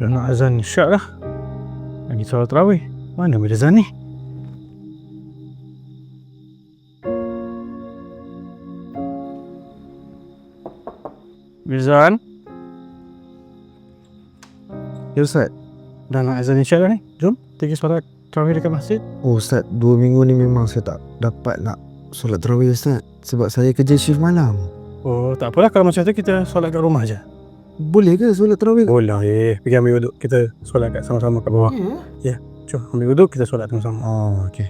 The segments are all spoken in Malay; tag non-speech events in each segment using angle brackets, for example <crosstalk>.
Dah nak azan syak lah. Lagi solat terawih. Mana boleh azan ni? Mirzan? Ya Ustaz, dah nak azan isyak dah ni. Jom, pergi solat terawih dekat masjid. Oh Ustaz, dua minggu ni memang saya tak dapat nak solat terawih Ustaz. Sebab saya kerja shift malam. Oh, tak apalah kalau macam tu kita solat kat rumah je. Boleh ke solat terawih? Boleh. Pergi ambil wuduk. Kita solat kat sama-sama kat bawah. Ya. Jom, ambil wuduk, kita solat sama-sama. Oh, okey.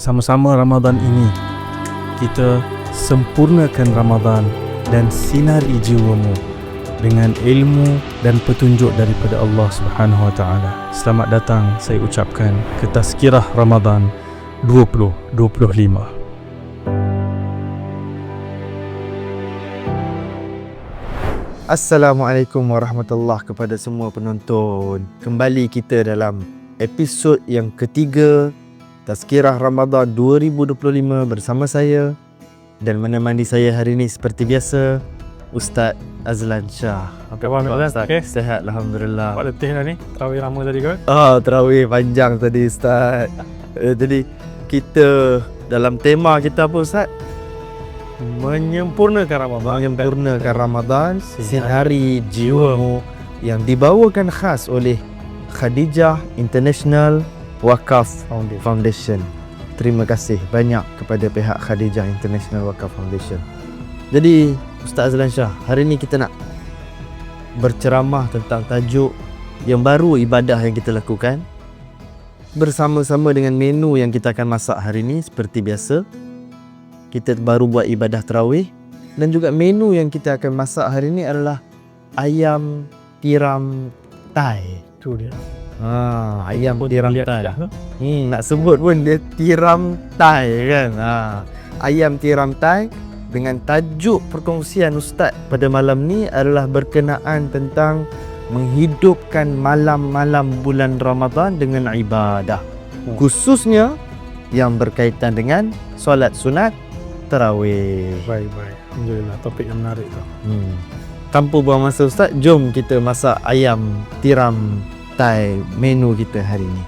Sama-sama Ramadan ini kita sempurnakan Ramadan dan sinari jiwamu dengan ilmu dan petunjuk daripada Allah Subhanahu Wa Taala. Selamat datang saya ucapkan ke Tazkirah Ramadan 2025. Assalamualaikum warahmatullahi kepada semua penonton. Kembali kita dalam episod yang ketiga Tazkirah Ramadan 2025 bersama saya dan menemani saya hari ini seperti biasa Ustaz Azlan Shah. Apa khabar, Azlan? Okey. Sehat Alhamdulillah. Buat letih dah ni. Terawih lama tadi kot. Oh, terawih panjang tadi Ustaz. Eh, jadi kita dalam tema kita apa Ustaz? Menyempurnakan Ramadan. Menyempurnakan Ramadan Sinari Jiwamu yang dibawakan khas oleh Khadijah International Wakaf Foundation. Terima kasih banyak kepada pihak Khadijah International Wakaf Foundation. Jadi Ustaz Azlan Shah, hari ini kita nak berceramah tentang tajuk yang baru ibadah yang kita lakukan bersama-sama dengan menu yang kita akan masak hari ini seperti biasa. Kita baru buat ibadah terawih dan juga menu yang kita akan masak hari ini adalah ayam tiram Thai. Tu dia. Ha, ayam Pun tiram Thai. dah. Hmm, nak sebut pun dia tiram Thai kan. Ha. Ayam tiram Thai dengan tajuk perkongsian ustaz pada malam ni adalah berkenaan tentang menghidupkan malam-malam bulan Ramadan dengan ibadah. Hmm. Khususnya yang berkaitan dengan solat sunat tarawih. Baik, baik. Alhamdulillah. Topik yang menarik tu. Hmm. Tanpa buang masa ustaz, jom kita masak ayam tiram Thai menu kita hari ini.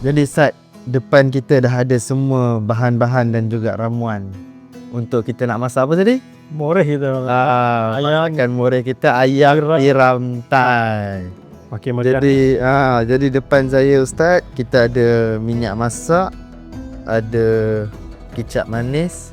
Jadi Ustaz, depan kita dah ada semua bahan-bahan dan juga ramuan untuk kita nak masak apa tadi? Moreh kita. Ah, Ayam. makan murah kita ayam tiram. Makin macam Jadi ah jadi depan saya ustaz kita ada minyak masak, ada kicap manis,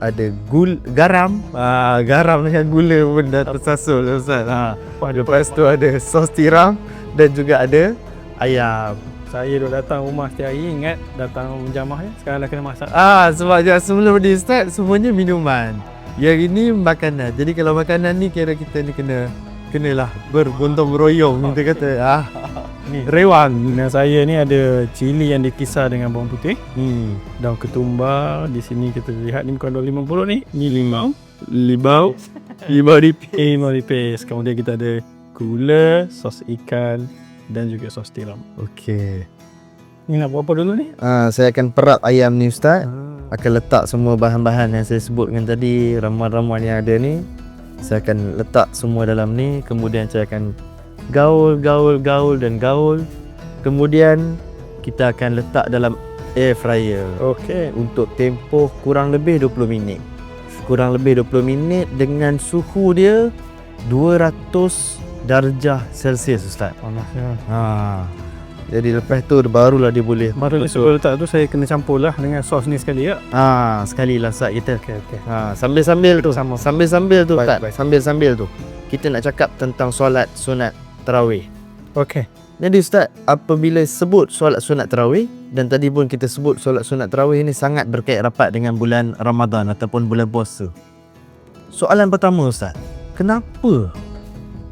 ada gul garam, ah garam dengan gula pun dah tersasul ustaz. Ha. Lepas tu ada sos tiram dan juga ada ayam. Saya duk datang rumah setiap hari ingat datang jamah ya. Sekarang dah kena masak. Ah sebab sebelum ni ustaz semuanya minuman. Yang ini makanan. Jadi kalau makanan ni kira kita ni kena kenalah bergontong royong kita kata. Ah. Ni <laughs> rewang. Dan saya ni ada cili yang dikisar dengan bawang putih. Hmm. Daun ketumbar. Di sini kita lihat ni bukan daun limau puluh ni. Ni limau. Limau. limau nipis. Limau nipis. Kemudian kita ada gula, sos ikan dan juga sos tiram. Okey. Ni nak buat apa dulu ni? Ah, saya akan perap ayam ni ustaz. Ah. Akan letak semua bahan-bahan yang saya sebutkan tadi, ramuan-ramuan yang ada ni. Saya akan letak semua dalam ni, kemudian saya akan gaul, gaul, gaul dan gaul. Kemudian kita akan letak dalam air fryer Okey. untuk tempoh kurang lebih 20 minit. Kurang lebih 20 minit dengan suhu dia 200 darjah Celsius ustaz. Panasnya. Ha. Jadi lepas tu barulah dia boleh Baru Betul. sebelum letak tu saya kena campur lah dengan sos ni sekali ya. Ha, sekali lah Ustaz kita. Okey okey. Ha, sambil-sambil tu sama. Sambil-sambil tu Baik, Ustaz. baik. Sambil-sambil tu. Kita nak cakap tentang solat sunat tarawih. Okey. Jadi Ustaz, apabila sebut solat sunat tarawih dan tadi pun kita sebut solat sunat tarawih ini sangat berkait rapat dengan bulan Ramadan ataupun bulan puasa. Soalan pertama Ustaz, kenapa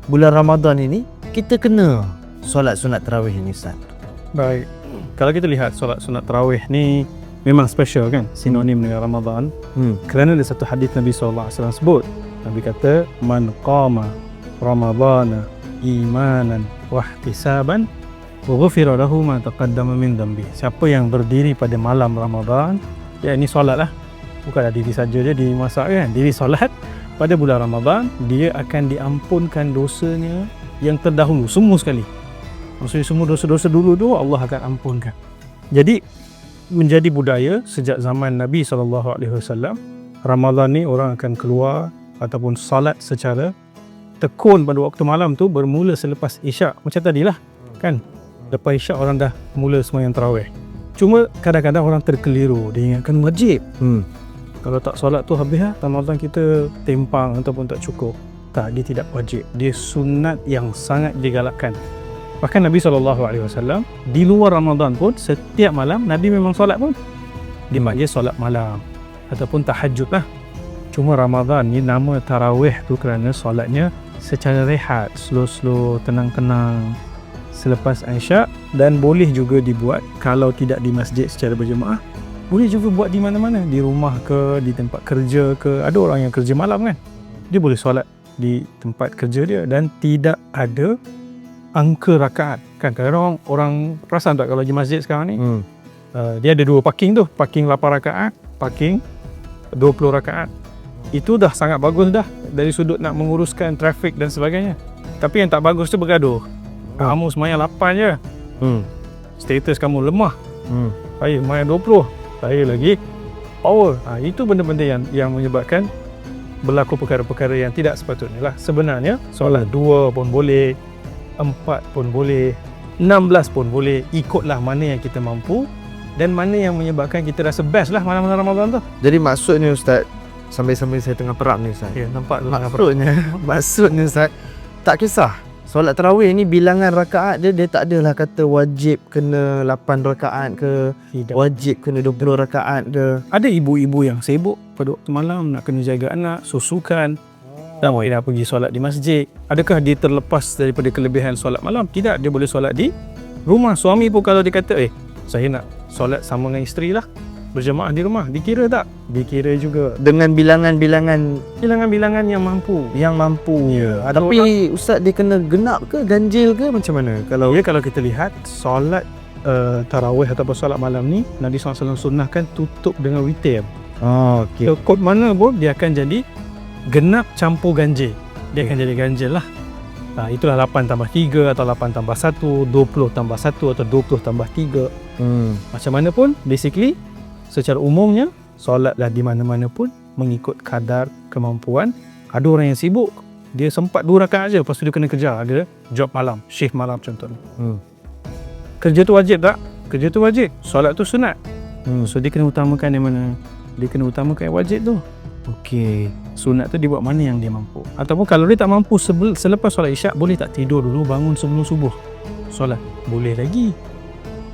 bulan Ramadan ini kita kena solat sunat tarawih ini Ustaz? Baik. Kalau kita lihat solat sunat tarawih ni memang special kan? Sinonim dengan Ramadan. Hmm. Kerana ada satu hadis Nabi SAW sebut. Nabi kata, Man qama Ramadana imanan wa ihtisaban wa ghufira lahu ma taqaddama min dhanbi. Siapa yang berdiri pada malam Ramadan, ya ini solat lah. Bukanlah diri saja je diri masak kan, diri solat pada bulan Ramadan, dia akan diampunkan dosanya yang terdahulu semua sekali. Maksudnya semua dosa-dosa dulu tu Allah akan ampunkan. Jadi menjadi budaya sejak zaman Nabi SAW Ramadan ni orang akan keluar ataupun salat secara tekun pada waktu malam tu bermula selepas isyak. Macam tadilah kan? Lepas isyak orang dah mula sembahyang tarawih. Cuma kadang-kadang orang terkeliru. Dia ingatkan wajib. Hmm. kalau tak solat tu habis lah Ramadan kita tempang ataupun tak cukup. Tak dia tidak wajib. Dia sunat yang sangat digalakkan bahkan Nabi SAW di luar Ramadan pun setiap malam Nabi memang solat pun. Dia panggil solat malam ataupun tahajud lah. Cuma Ramadan ni nama tarawih tu kerana solatnya secara rehat slow-slow tenang-tenang. Selepas Aisyah dan boleh juga dibuat kalau tidak di masjid secara berjemaah. Boleh juga buat di mana-mana di rumah ke di tempat kerja ke. Ada orang yang kerja malam kan? Dia boleh solat di tempat kerja dia dan tidak ada angka rakaat. Kan kadang orang orang perasan tak kalau di masjid sekarang ni? Hmm. uh, dia ada dua parking tu. Parking 8 rakaat parking 20 rakaat. Itu dah sangat bagus dah dari sudut nak menguruskan trafik dan sebagainya. Tapi yang tak bagus tu bergaduh. Kamu semayang 8 je. Hmm. status kamu lemah. Hmm. saya main 20 saya lagi power. Ha, itu benda-benda yang yang menyebabkan berlaku perkara-perkara yang tidak sepatutnya lah. Sebenarnya solat dua pun boleh empat pun boleh 16 pun boleh ikutlah mana yang kita mampu dan mana yang menyebabkan kita rasa best lah malam-malam Ramadan tu. Jadi maksudnya Ustaz Sambil-sambil saya tengah perap ni Ustaz. Ya, nampak tu Maksudnya <laughs> Maksudnya Ustaz Tak kisah. Solat tarawih ni bilangan rakaat dia Dia tak adalah kata wajib kena 8 rakaat ke tidak. Wajib kena 20 rakaat ke. Ada ibu-ibu yang sibuk pada waktu malam nak kena jaga anak, susukan dan boleh dah pergi solat di masjid. Adakah dia terlepas daripada kelebihan solat malam? Tidak, dia boleh solat di rumah. Suami pun kalau dia kata, eh saya nak solat sama dengan isteri lah. Berjemaah di rumah. Dikira tak? Dikira juga. Dengan bilangan-bilangan Bilangan-bilangan yang mampu. yang mampu Ya, ada Tapi Ustaz dia kena genap ke ganjil ke macam mana? Kalau Ya kalau kita lihat solat uh, tarawih ataupun solat malam ni Nabi SAW sunnahkan tutup dengan witir. Oh, okay. Okay. Kod mana pun dia akan jadi genap campur ganjil. Dia akan jadi ganjil lah. Ha, itulah 8 tambah 3 atau 8 tambah 1, 20 tambah 1 atau 20 tambah 3. Hmm. Macam mana pun basically secara umumnya solatlah di mana-mana pun mengikut kadar kemampuan. Ada orang yang sibuk dia sempat 2 rakaat aja lepas tu dia kena kejar ada job malam, shift malam contohnya. Hmm. Kerja tu wajib tak? Kerja tu wajib. Solat tu sunat. Hmm. So dia kena utamakan yang mana? Dia kena utamakan yang wajib tu. Okey. Sunat tu dia buat mana yang dia mampu. Ataupun kalau dia tak mampu selepas solat isyak boleh tak tidur dulu bangun sebelum subuh. Solat boleh lagi.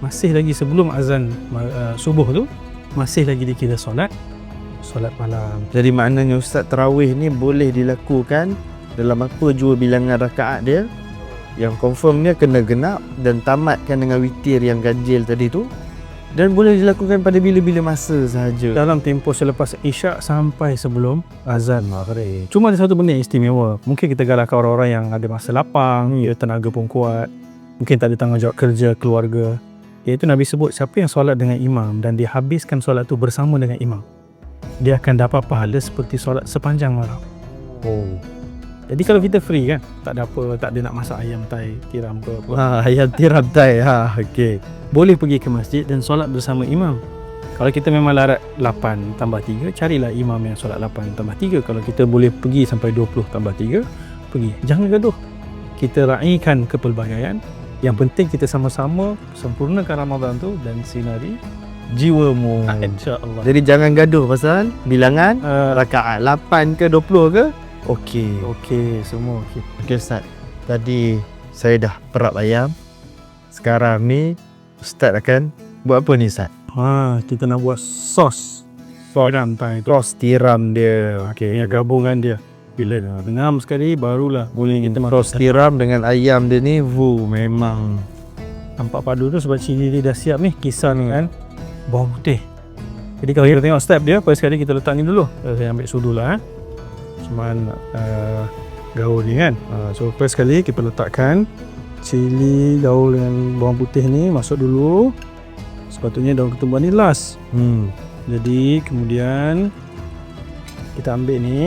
Masih lagi sebelum azan uh, subuh tu masih lagi dikira solat solat malam. Jadi maknanya Ustaz tarawih ni boleh dilakukan dalam apa jua bilangan rakaat dia yang confirm dia kena genap dan tamatkan dengan witir yang ganjil tadi tu dan boleh dilakukan pada bila-bila masa sahaja. Dalam tempoh selepas isyak sampai sebelum azan maghrib. Cuma ada satu benda yang istimewa. Mungkin kita galakkan orang-orang yang ada masa lapang, ya tenaga pun kuat. Mungkin tak ada tanggungjawab kerja, keluarga. Iaitu Nabi sebut siapa yang solat dengan imam dan dia habiskan solat tu bersama dengan imam. Dia akan dapat pahala seperti solat sepanjang malam. Oh. Jadi kalau kita free kan, tak ada apa, tak ada nak masak ayam tai, tiram ke apa. Ha, ayat tiram tai. Ha, okey. Boleh pergi ke masjid dan solat bersama imam. Kalau kita memang larat 8 tambah 3, carilah imam yang solat 8 tambah 3. Kalau kita boleh pergi sampai 20 tambah 3, pergi. Jangan gaduh. Kita raikan kepelbagaian. Yang penting kita sama-sama sempurnakan Ramadan tu dan sinari jiwamu. InsyaAllah. Jadi jangan gaduh pasal bilangan Uh, rakaat 8 ke 20 ke? Okey. Okey, semua okey. Okey Ustaz. Tadi saya dah perap ayam. Sekarang ni Ustaz akan buat apa ni Ustaz? Ha, kita nak buat sos. Sos rantai tu. Ros tiram dia. Okey, yang gabungan dia. Bila dah benam sekali, barulah boleh kita makan. Ros tiram dengan ayam dia ni Wu memang Nampak padu tu sebab cili dia dah siap ni Kisar ni kan Bawang putih Jadi kalau kita tengok step dia First sekali kita letak ni dulu Saya ambil sudu lah eh. Cuman uh, Gaul ni kan uh, So first sekali kita letakkan cili daun dengan bawang putih ni masuk dulu. Sepatutnya daun ketumbar ni last. Hmm. Jadi kemudian kita ambil ni.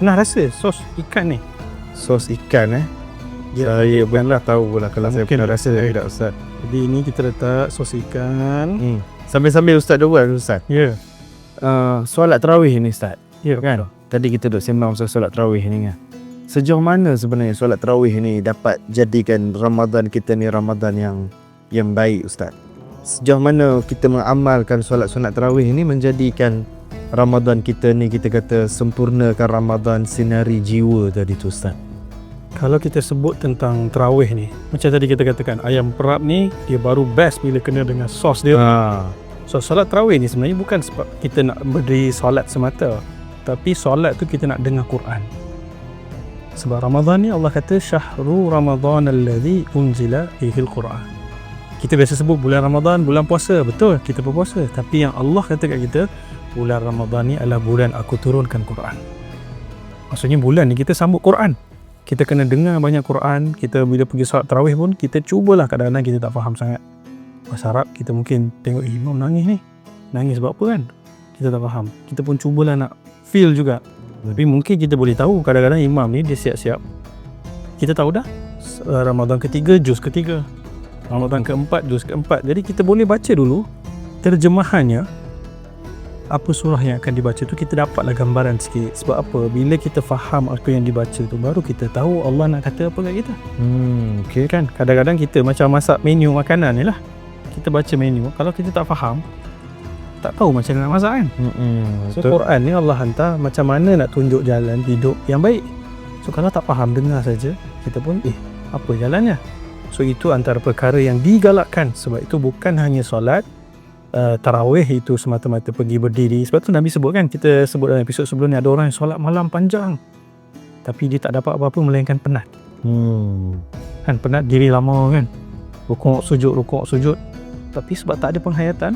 Pernah rasa sos ikan ni? Sos ikan eh. Ya. Saya bukanlah tahu pula kalau saya pernah rasa saya tidak Ustaz. Jadi ini kita letak sos ikan. Hmm. Sambil-sambil Ustaz dah buat Ustaz. Ya. Uh, solat tarawih ni Ustaz. Ya Kan? Tadi kita duduk sembang pasal solat tarawih ni kan. Sejauh mana sebenarnya solat tarawih ni dapat jadikan Ramadan kita ni Ramadan yang yang baik Ustaz? Sejauh mana kita mengamalkan solat sunat tarawih ni menjadikan Ramadan kita ni kita kata sempurnakan Ramadan sinari jiwa tadi tu Ustaz. Kalau kita sebut tentang terawih ni, macam tadi kita katakan ayam perap ni dia baru best bila kena dengan sos dia. Ha. So solat tarawih ni sebenarnya bukan sebab kita nak berdiri solat semata, tapi solat tu kita nak dengar Quran. Sebab Ramadan ni Allah kata syahru Ramadan alladhi unzila fihi al-Quran. Kita biasa sebut bulan Ramadan, bulan puasa. Betul, kita berpuasa. Tapi yang Allah kata kat kita, bulan Ramadan ni adalah bulan aku turunkan Quran. Maksudnya bulan ni kita sambut Quran. Kita kena dengar banyak Quran. Kita bila pergi solat tarawih pun, kita cubalah kadang-kadang kita tak faham sangat. Bahasa Arab kita mungkin tengok "Eh, imam nangis ni. Nangis sebab apa kan? Kita tak faham. Kita pun cubalah nak feel juga. Tapi mungkin kita boleh tahu kadang-kadang imam ni dia siap-siap. Kita tahu dah uh, Ramadan ketiga, juz ketiga. Ramadan keempat, juz keempat. Jadi kita boleh baca dulu terjemahannya apa surah yang akan dibaca tu kita dapatlah gambaran sikit sebab apa bila kita faham apa yang dibaca tu baru kita tahu Allah nak kata apa kat kita Hmm, okey. kan kadang-kadang kita macam masak menu makanan ni lah kita baca menu kalau kita tak faham tak tahu macam mana nak masak kan. Hmm, so betul. Quran ni Allah hantar macam mana nak tunjuk jalan hidup yang baik. So kalau tak faham dengar saja. Kita pun eh apa jalannya? So itu antara perkara yang digalakkan. Sebab itu bukan hanya solat uh, tarawih itu semata-mata pergi berdiri. Sebab tu Nabi sebut kan kita sebut dalam episod sebelum ni ada orang yang solat malam panjang. Tapi dia tak dapat apa-apa melainkan penat. Hmm. kan penat diri lama kan. Rukuk sujud rukuk sujud. Tapi sebab tak ada penghayatan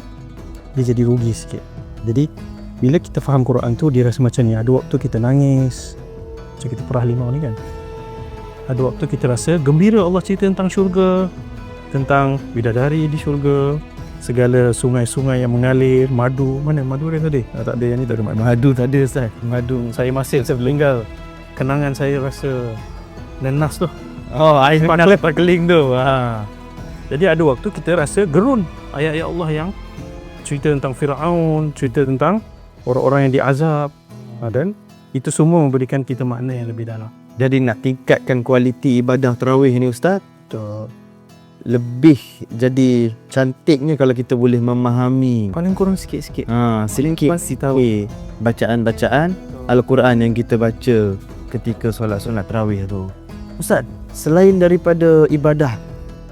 dia jadi rugi sikit. Jadi bila kita faham Quran tu dia rasa macam ni ada waktu kita nangis. Macam kita perah limau ni kan. Ada waktu kita rasa gembira Allah cerita tentang syurga tentang bidadari di syurga segala sungai-sungai yang mengalir madu. Mana madu dia tadi? Ah, tak ada yang ni tak ada madu. Madu tak ada Ustaz. madu. Saya masih saya berlinggal kenangan saya rasa nenas tu. Oh, air Panas. keling tu. Ha. Jadi ada waktu kita rasa gerun Ayat-ayat Allah yang Cerita tentang Fir'aun Cerita tentang Orang-orang yang diazab. Ha, Dan Itu semua memberikan kita makna yang lebih dalam. Jadi nak tingkatkan kualiti ibadah tarawih ni Ustaz, Betul lebih jadi cantiknya kalau kita boleh memahami. Paling kurang sikit-sikit. Ha, sedikit Pasti tahu. Okay, bacaan-bacaan Al-Quran yang kita baca ketika solat-solat tarawih tu. Ustaz, selain daripada ibadah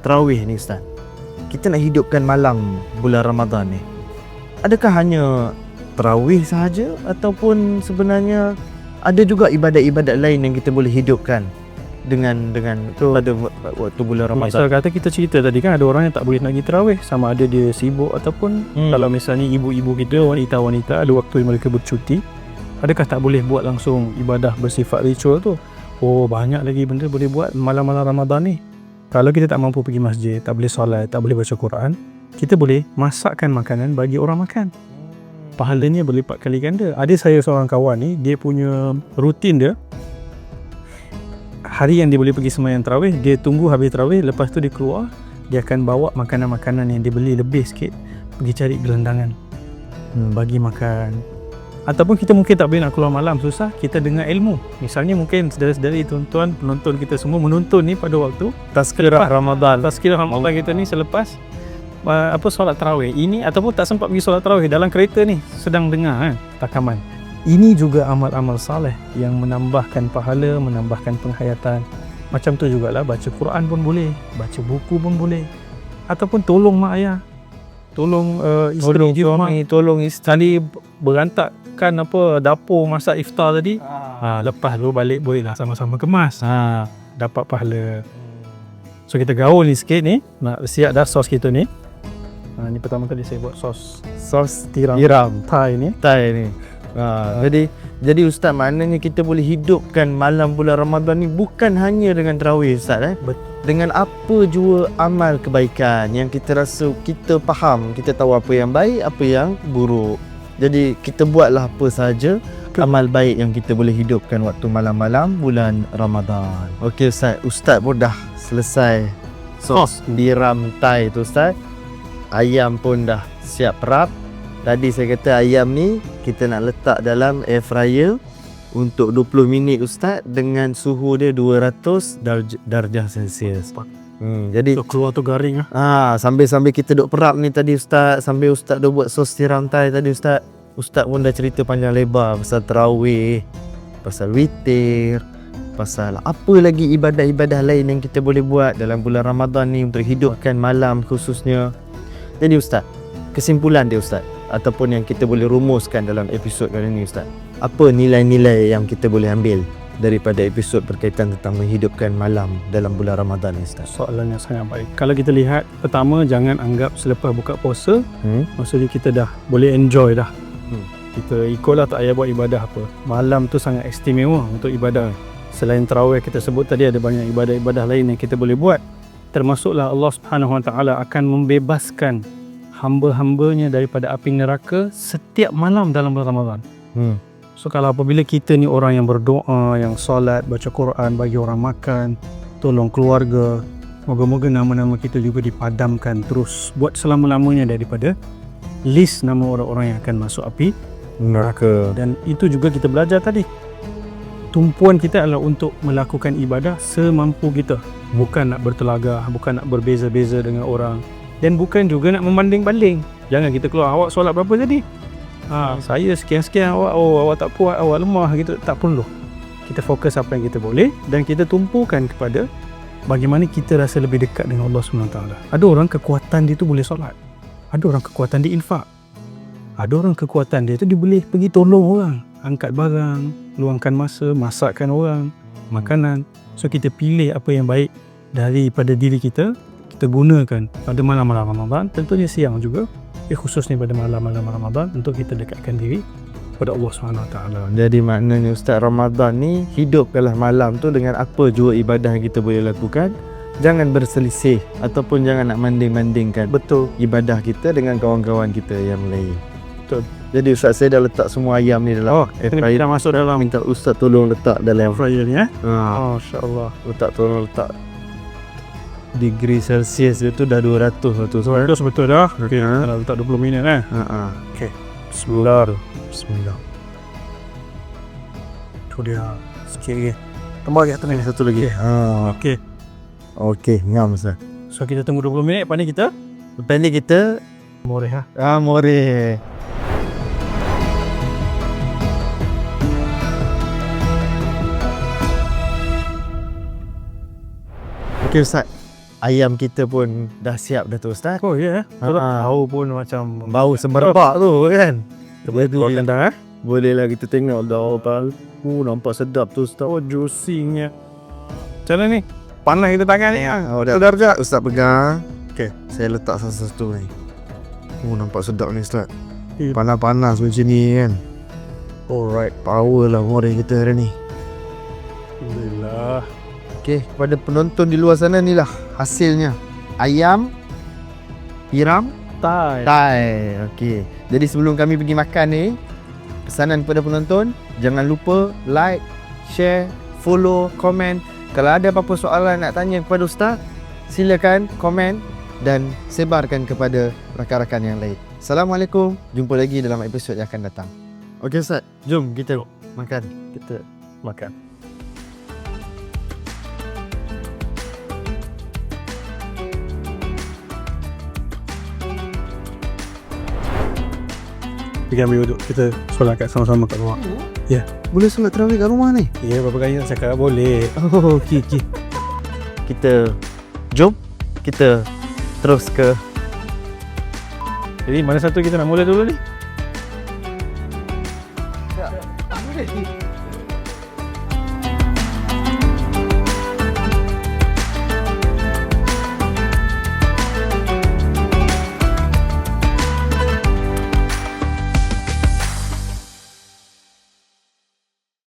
tarawih ni Ustaz, kita nak hidupkan malam bulan Ramadan ni. Adakah hanya tarawih sahaja ataupun sebenarnya ada juga ibadat-ibadat lain yang kita boleh hidupkan dengan dengan Betul. pada waktu bulan Misal Ramadan. kata kita cerita tadi kan Ada orang yang tak boleh nak pergi terawih Sama ada dia sibuk Ataupun Hmm. Kalau misalnya ibu-ibu kita Wanita-wanita Ada waktu yang mereka bercuti Adakah tak boleh buat langsung Ibadah bersifat ritual tu Oh banyak lagi benda boleh buat Malam-malam Ramadan ni Kalau kita tak mampu pergi masjid Tak boleh solat Tak boleh baca Quran Kita boleh masakkan makanan Bagi orang makan. Pahalanya berlipat kali ganda. Ada saya seorang kawan ni Dia punya rutin dia Hari yang dia boleh pergi semayang terawih Dia tunggu habis terawih Lepas tu dia keluar Dia akan bawa makanan-makanan yang dia beli lebih sikit Pergi cari gelandangan hmm, Bagi makan. Ataupun kita mungkin tak boleh nak keluar malam Susah. Kita dengar ilmu. Misalnya mungkin saudara-saudari tuan-tuan Penonton kita semua menonton ni pada waktu Tazkirah Ramadan. Tazkirah Ramadan kita ni selepas uh, apa solat tarawih. Ini ataupun tak sempat pergi solat tarawih dalam kereta ni sedang dengar kan takaman. Ini juga amal-amal saleh yang menambahkan pahala menambahkan penghayatan. Macam tu jugalah baca Quran pun boleh baca buku pun boleh ataupun tolong mak ayah. Tolong uh, isteri Tolong suami, tolong isteri. tadi berantakkan apa dapur masak iftar tadi. Ha, lepas tu balik bolehlah sama-sama kemas. Ha, dapat pahala. So kita gaul ni sikit ni. Nak siap dah sos kita ni ha, Ni pertama kali saya buat sos Sos tiram Tiram. Thai ni Thai ni. Ha, jadi Jadi Ustaz maknanya kita boleh hidupkan malam bulan Ramadan ni bukan hanya dengan tarawih Ustaz eh. Bet- Dengan apa jua amal kebaikan yang kita rasa kita faham, kita tahu apa yang baik, apa yang buruk. Jadi kita buatlah apa sahaja amal baik yang kita boleh hidupkan waktu malam-malam bulan Ramadan. Okey Ustaz, Ustaz pun dah selesai sos diramtai tu Ustaz. Ayam pun dah siap rap. Tadi saya kata ayam ni kita nak letak dalam air fryer untuk 20 minit Ustaz dengan suhu dia 200 darj- darjah Celsius. Hmm, jadi So, keluar tu garing ah. Ah, sambil-sambil kita duk perap ni tadi Ustaz, sambil Ustaz duk buat sos tiram Thai tadi Ustaz. Ustaz pun dah cerita panjang lebar pasal tarawih, pasal witir, pasal apa lagi ibadah-ibadah lain yang kita boleh buat dalam bulan Ramadan ni untuk hidupkan malam khususnya. Jadi Ustaz, kesimpulan dia Ustaz ataupun yang kita boleh rumuskan dalam episod kali ni Ustaz. Apa nilai-nilai yang kita boleh ambil daripada episod berkaitan tentang menghidupkan malam dalam bulan Ramadan ni Ustaz? Soalan yang sangat baik. Kalau kita lihat, pertama jangan anggap selepas buka puasa, Hmm? maksudnya kita dah boleh enjoy dah. Hmm. Kita ikutlah tak payah buat ibadah apa. Malam tu sangat istimewa untuk ibadah. Selain tarawih kita sebut tadi ada banyak ibadah-ibadah lain yang kita boleh buat. Termasuklah Allah Subhanahu Wa Taala akan membebaskan hamba-hambanya daripada api neraka setiap malam dalam bulan Ramadan. Hmm. So kalau apabila kita ni orang yang berdoa, yang solat, baca Quran, bagi orang makan, tolong keluarga, moga-moga nama-nama kita juga dipadamkan terus buat selama-lamanya daripada list nama orang-orang yang akan masuk api Neraka. dan itu juga kita belajar tadi. Tumpuan kita adalah untuk melakukan ibadah semampu kita. Bukan nak bertelagah, bukan nak berbeza-beza dengan orang dan bukan juga nak membanding-banding. Jangan kita keluar awak solat berapa tadi? Ha, saya sekian-sekian awak oh awak tak puas, awak lemah gitu. Tak perlu. Kita fokus apa yang kita boleh dan kita tumpukan kepada bagaimana kita rasa lebih dekat dengan Allah SWT. Ada orang kekuatan dia tu boleh solat. Ada orang kekuatan dia infak. Ada orang kekuatan dia tu dia boleh pergi tolong orang, angkat barang, luangkan masa, masakkan orang, makanan. So kita pilih apa yang baik daripada diri kita, kita gunakan pada malam-malam Ramadan, tentunya siang juga, eh, khususnya pada malam-malam Ramadan untuk kita dekatkan diri kepada Allah SWT. Jadi maknanya Ustaz Ramadan ni hidupkanlah malam tu dengan apa jua ibadah yang kita boleh lakukan. Jangan berselisih ataupun jangan nak manding-mandingkan Betul. ibadah kita dengan kawan-kawan kita yang lain. Betul. Jadi Ustaz saya dah letak semua ayam ni dalam Oh, air ini fryer. kita masuk dalam Minta Ustaz tolong letak dalam fryer ni eh. ha, Oh, insya-Allah. letak tolong letak degree Celsius dia tu dah 200 lah tu. So, Itu betul dah. Okey, ha. Dah letak 20 minit eh. ha, ha. Bismillah. Bismillah. Tu dia. Sikit lagi. Tambah lagi satu minit. Satu lagi. Ha. Okey. Okey, ngam Ustaz. So kita tunggu 20 minit Lepas ni kita Lepas ni kita Moreh ha ah more. Okey Ustaz. Ayam kita pun dah siap dah tu Ustaz. Oh ya yeah. Ha. Tahu pun macam Bau semerbak tu kan. Boleh tu Boleh. dah eh Boleh lah kita tengok dah. Uh, nampak sedap tu Ustaz. Oh juicy-nya Macam mana ni Panas kita tangan ni ah. Oh, dah. Sedar sekejap Ustaz pegang. Okey. Saya letak satu-satu ni. Oh, nampak sedap ni Ustaz. Eh. Panas-panas macam ni kan. Alright Power lah more kita hari ni. Alhamdulillah Okey, kepada penonton di luar sana ni lah hasilnya. Ayam tiram Tai Thai. Okey. Jadi sebelum kami pergi makan ni, pesanan kepada penonton, jangan lupa like, share, follow, komen. Kalau ada apa-apa soalan nak tanya kepada ustaz, silakan komen dan sebarkan kepada rakan-rakan yang lain. Assalamualaikum. Jumpa lagi dalam episod yang akan datang. Okey ustaz, jom kita makan. Kita makan Kita ambil duduk Kita solat kat sama-sama kat rumah. Boleh solat tarawih kat rumah ni? Ya berapa kali nak cakap boleh. Oh, okey okey. Kita jom kita terus ke. Jadi mana satu kita nak mula dulu ni